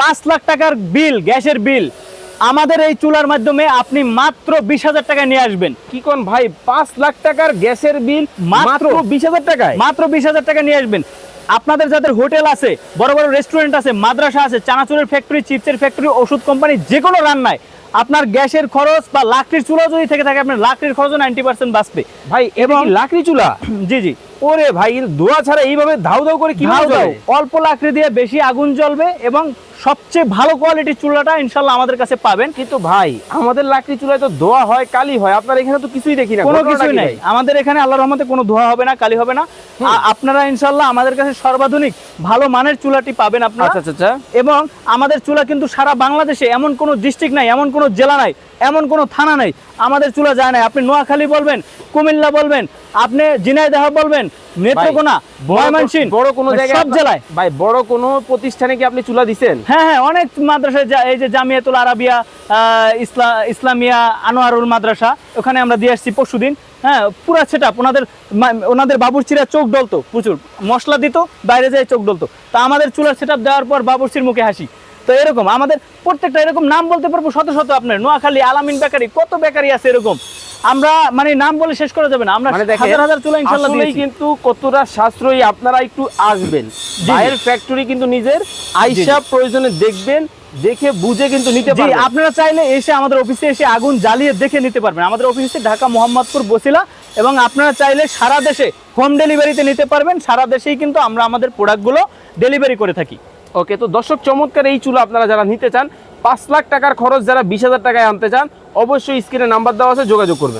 পাঁচ লাখ টাকার বিল গ্যাসের বিল আমাদের এই চুলার মাধ্যমে আপনি মাত্র বিশ হাজার টাকায় নিয়ে আসবেন। কি কোন ভাই পাঁচ লাখ টাকার গ্যাসের বিল মাত্র মাত্র বিশ হাজার টাকায়? মাত্র বিশ হাজার টাকা নিয়ে আসবেন। আপনাদের যাদের হোটেল আছে বড় বড় রেস্টুরেন্ট আছে মাদ্রাসা আছে চানাচুরের ফ্যাক্টরি চিপসের ফ্যাক্টরি ওষুধ কোম্পানি যে কোনো রান্নায় আপনার গ্যাসের খরচ বা লাকড়ির চুলা যদি থেকে থাকে আপনার লাকড়ির খরচও নাইনটি পার্সেন্ট বাঁচবে। ভাই এবং লাকড়ি চুলা? জি জি। ওরে ভাই ধোয়া ছাড়া এইভাবে ধাউ ধাউ করে কি অল্প লাকড়ি দিয়ে বেশি আগুন জ্বলবে এবং সবচেয়ে ভালো কোয়ালিটির চুলাটা ইনশাল্লাহ আমাদের কাছে পাবেন। কিন্তু ভাই আমাদের লাকড়ি চুলায় তো ধোয়া হয় কালি হয়। আপনার এখানে তো কিছুই দেখি না কোনো কিছুই নাই। আমাদের এখানে আল্লাহ রহমতে কোনো ধোয়া হবে না কালি হবে না। আপনারা ইনশাল্লাহ আমাদের কাছে সর্বাধুনিক ভালো মানের চুলাটি পাবেন আপনারা। আচ্ছা আচ্ছা আচ্ছা। এবং আমাদের চুলা কিন্তু সারা বাংলাদেশে এমন কোনো ডিস্ট্রিক্ট নাই এমন কোনো জেলা নাই এমন কোনো থানা নাই। আমাদের চুলা যায় না আপনি নোয়াখালী বলবেন কুমিল্লা বলবেন আপনি ঝিনাইদহ বলবেন নেত্রকোনা ময়মনসিংহ বড় কোনো জায়গায় সব জেলায়। ভাই বড় কোনো প্রতিষ্ঠানে কি আপনি চুলা দিছেন? হ্যাঁ হ্যাঁ অনেক মাদ্রাসায় এই যে জামিয়াতুল আরাবিয়া আহ, ইসলা ইসলামিয়া আনোয়ারুল মাদ্রাসা ওখানে আমরা দিয়ে আসছি পরশুদিন। হ্যাঁ পুরা সেট আপ ওনাদের ওনাদের বাবুর্চিরা চোখ ডলতো প্রচুর। মশলা দিত বাইরে যায় চোখ ডলতো। তা আমাদের চুলার সেট দেওয়ার পর বাবুর্চির মুখে হাসি। তো এরকম আমাদের প্রত্যেকটা এরকম নাম বলতে পারব শত শত আপনার। নোয়াখালী আলামিন বেকারি কত বেকারি আছে এরকম। আমরা মানে নাম বলে শেষ করা যাবে না। আমরা মানে হাজার হাজার চুলা ইনশাল্লাহ দিয়েছি। কিন্তু কতটা সাশ্রয়ী আপনারা একটু আসবেন। বাইরের ফ্যাক্টরি কিন্তু নিজের আইসা প্রয়োজনে দেখবেন দেখে বুঝে কিন্তু নিতে পারবেন। আপনারা চাইলে এসে আমাদের অফিসে এসে আগুন জ্বালিয়ে দেখে নিতে পারবেন। আমাদের অফিসে ঢাকা মোহাম্মদপুর বসিলা এবং আপনারা চাইলে সারা দেশে হোম ডেলিভারিতে নিতে পারবেন। সারা দেশেই কিন্তু আমরা আমাদের প্রোডাক্টগুলো ডেলিভারি করে থাকি। ওকে তো দর্শক, চমৎকার এই চুলা আপনারা যারা নিতে চান, পাঁচ লাখ টাকার খরচ যারা বিশ হাজার টাকায় আনতে চান, অবশ্যই স্ক্রিনে নাম্বার দেওয়া আছে, যোগাযোগ করবেন।